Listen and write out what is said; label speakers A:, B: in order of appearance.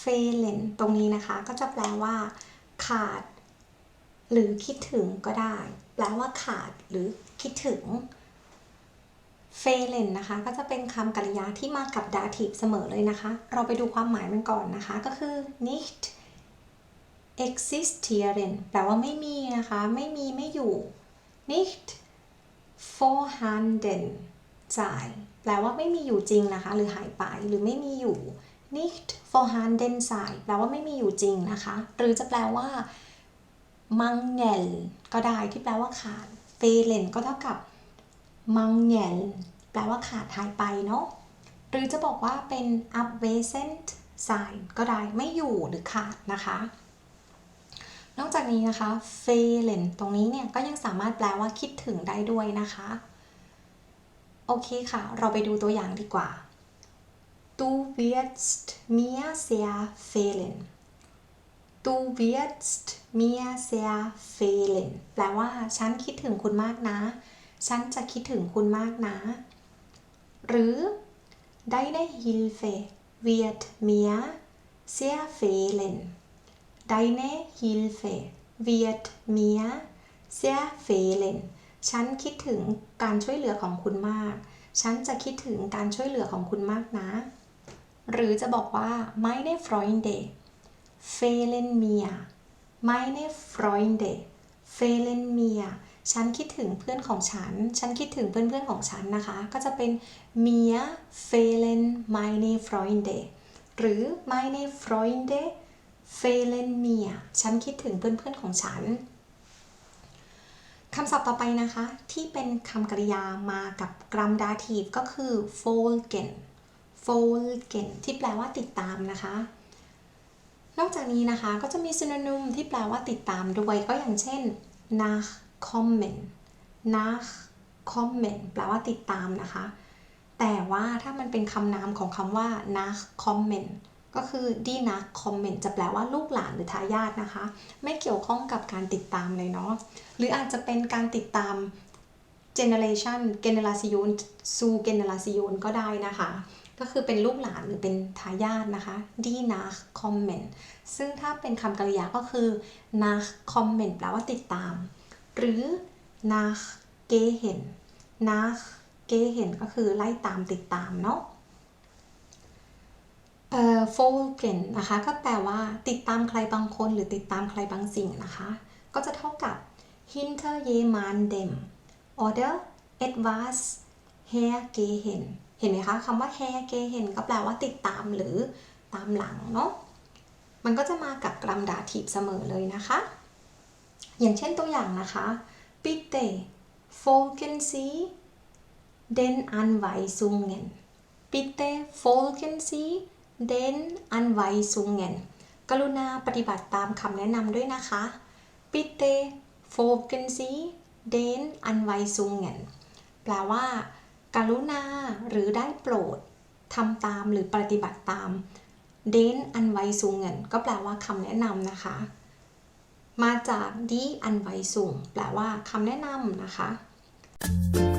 A: fehlen ตรงนี้นะคะก็จะแปลว่า ขาด หรือคิดถึงก็ได้ แปลว่าขาดหรือคิดถึงเฟเลนนะคะก็จะเป็นคำกริยาที่มากับ dative เสมอเลยนะคะ เราไปดูความหมายมันก่อนนะคะ ก็คือ nicht existieren แปลว่าไม่มีนะคะ ไม่มีไม่อยู่ nicht vorhanden sein แปลว่าไม่มีอยู่จริงนะคะ หรือหายไปหรือไม่มีอยู่ nicht vorhanden sein แปลว่าไม่มีอยู่จริงนะคะ หรือจะแปลว่า mangel ก็ได้ที่แปลว่าขาด fehlen ก็เท่ากับ mangel แปลว่าขาดหายไปเนาะ หรือจะบอกว่าเป็น absent sein ก็ได้ไม่อยู่หรือขาดนะคะ นอกจากนี้นะคะ fehlen ตรงนี้เนี่ยก็ยังสามารถแปลว่าคิดถึงได้ด้วยนะคะ โอเคค่ะ เราไปดูตัวอย่างดีกว่า Du wirst mir sehr fehlen Du wirst mir sehr fehlen แปลว่าฉันคิดถึงคุณมากนะ ฉันจะคิดถึงคุณมากนะ หรือ Deine Hilfe wird mir sehr fehlen Deine Hilfe wird mir sehr fehlen ฉันคิดถึงการช่วยเหลือของคุณมาก ฉันจะคิดถึงการช่วยเหลือของคุณมากนะ หรือจะบอกว่า meine Freunde fehlen mir meine Freunde fehlen mir ฉันคิดถึงเพื่อนของฉัน ฉันคิดถึงเพื่อนๆของฉันนะคะ ก็จะเป็น mir fehlen meine Freunde หรือ meine Freunde fehlen mir ฉันคิดถึงเพื่อนๆของฉันคำศัพท์ต่อไปนะคะ ที่เป็นคำกริยามากับกรัมดาทีฟก็คือ folgen folgen ที่แปลว่าติดตามนะคะ นอกจากนี้นะคะก็จะมี synonym ที่แปลว่าติดตามด้วยก็อย่างเช่น nachkommen nachkommen แปลว่าติดตามนะคะ แต่ว่าถ้ามันเป็นคำนามของคำว่า nachkommen ก็คือ die nachkommen จะแปลว่าลูกหลานหรือทายาทนะคะ ไม่เกี่ยวข้องกับการติดตามเลยเนาะหรืออาจจะเป็นการติดตาม generation generation zu generation ก็ได้นะคะ ก็คือเป็นลูกหลานหรือเป็นทายาทนะคะ die nachkommen ซึ่งถ้าเป็นคำกริยาก็คือ nachkommen แปลว่าติดตาม หรือ nachgehen nachgehen ก็คือไล่ตามติดตามเนาะเอ่อ folgen นะคะก็แปลว่าติดตามใครบางคนหรือติดตามใครบางสิ่งนะคะ ก็จะเท่ากับ hinter jemandem oder etwas hergehen เห็นไหมคะคำว่า hergehen ก็แปลว่าติดตามหรือตามหลังเนาะมันก็จะมากับกรัมดาทีฟเสมอเลยนะคะ อย่างเช่นตัวอย่างนะคะ bitte folgen Sie den Anweisungen bitte folgen Sie den Anweisungen กรุณาปฏิบัติตามคำแนะนำด้วยนะคะ bitte folgen Sie den Anweisungen แปลว่า กรุณาหรือได้โปรดทำตามหรือปฏิบัติตามเดนอันไวสูงเงินก็แปลว่าคำแนะนำนะคะ มาจากดีอันไวสูงแปลว่าคำแนะนำนะคะ